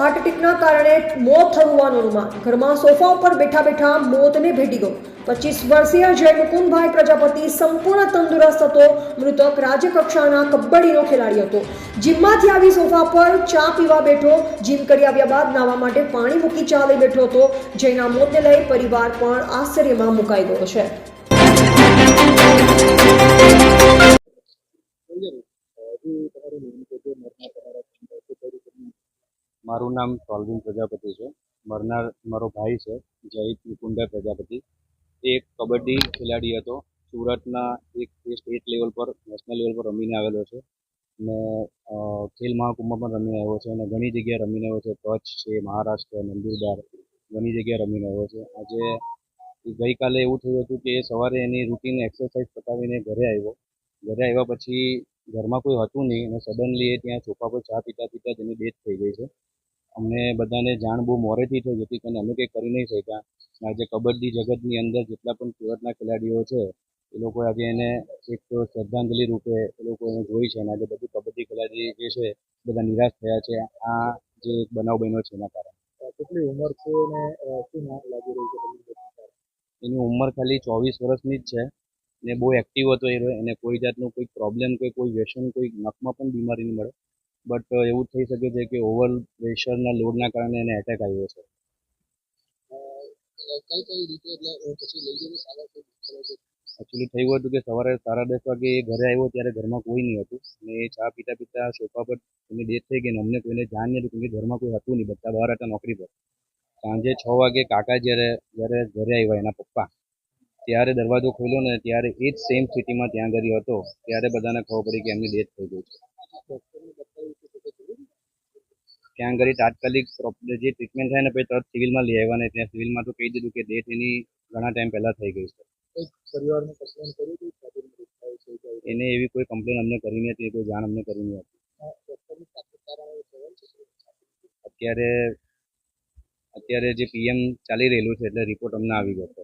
Heart એટેકના કારણે મોત થયું હોવાનું અનુમાન ઘરમાં સોફા ઉપર બેઠા બેઠા મોતને ભેટી ગયો. પચીસ વર્ષીય જય મુકુંદભાઈ પ્રજાપતિ સંપૂર્ણ તંદુરસ્ત હતો. મૃતક રાજ્યકક્ષાના કબડ્ડીનો ખેલાડી હતો. જીમમાંથી આવી સોફા પર ચા પીવા બેઠો. જીમ કરી આવ્યા બાદ નાવા માટે પાણી મૂકી ચા લઈ બેઠો હતો. જેના મોતને લઈ પરિવાર પણ આશ્ચર્યમાં મુકાઈ ગયો છે. મારું નામ સોલ્વિન પ્રજાપતિ છે. મરનાર, મારો ભાઈ છે જયિત મુકુંદર પ્રજાપતિ. એ એક કબડ્ડી ખેલાડી હતો. સુરતના એક સ્ટેટ લેવલ પર, નેશનલ લેવલ પર રમીને આવેલો છે. ને ખેલ મહાકુંભમાં પણ રમીને આવ્યો છે અને ઘણી જગ્યાએ રમીને આવ્યો છે. કચ્છ છે, મહારાષ્ટ્ર, નંદુરબાર, ઘણી જગ્યાએ રમીને આવ્યો છે. આજે ગઈકાલે એવું થયું હતું કે સવારે એની રૂટીન એક્સરસાઇઝ પતાવીને ઘરે આવ્યો. ઘરે આવ્યા પછી ઘરમાં કોઈ હતું નહીં અને સડનલી એ ત્યાં સોફા પર ચા પીતા પીતા જ એની ડેથ થઈ ગઈ છે. અમને બધાને જાણ બહુ મોરેથી થઈ જતી કરીને અમે કંઈ કરી નહીં શક્યા. આજે કબડ્ડી જગતની અંદર જેટલા પણ સુરતના ખેલાડીઓ છે એ લોકો આજે એને એક શ્રદ્ધાંજલિ રૂપે એ લોકો એને જોઈ છે અને આજે બધું કબડ્ડી ખેલાડી જે છે બધા નિરાશ થયા છે. આ જે એક બનાવ બન્યો છે એના કારણે. કેટલી ઉંમર છે ને શું લાગી રહ્યું છે એની ઉંમર ખાલી ચોવીસ વર્ષની જ છે ને બહુ એક્ટિવ હતો એ. એને કોઈ જાતનું કોઈ પ્રોબ્લેમ કે કોઈ વ્યસન કોઈ નખમાં પણ બીમારી નહીં મળે. બટ એવું થઈ શકે છે કે ઓવર પ્રેશરના લોડના કારણે એને એટેક આવ્યો છે. કઈ કઈ રીતે એટલે પછી લઈ જઈને સારા એકચ્યુઅલી થયું હતું કે સવારે સાડા દસ વાગે એ ઘરે આવ્યો ત્યારે ઘરમાં કોઈ નહીં હતું. અને એ ચા પીતા પીતા સોફા પર એની ડેથ થઈ ગઈ ને અમને કોઈને જાણ નહીં હતું કેમકે ઘરમાં કોઈ હતું નહીં. બધા બહાર હતા નોકરી પર. સાંજે છ વાગે કાકા જ્યારે જ્યારે ઘરે આવ્યા એના પપ્પા ત્યારે દરવાજો ખોલ્યો ને ત્યારે એ જ સેમ સ્થિતિમાં ત્યાં ગયો હતો. ત્યારે બધાને ખબર પડી કે એમની ડેથ થઈ ગઈ છે. ત્યાં આગળ તાત્કાલિક જે ટ્રીટમેન્ટ થાય ને પછી તરત સિવિલમાં લઈ આવ્યા ને ત્યાં સિવિલમાં તો કહી દીધું કે ડેથ એની ઘણા ટાઈમ પહેલાં થઈ ગઈ છે. પરિવારને કમ્પ્લેન કરી? એને એવી કોઈ કમ્પ્લેન અમને કરી નહીં હતી કોઈ જાણ અમને કરી છે અત્યારે અત્યારે જે પીએમ ચાલી રહેલું છે એટલે રિપોર્ટ અમને આવી ગયો છે.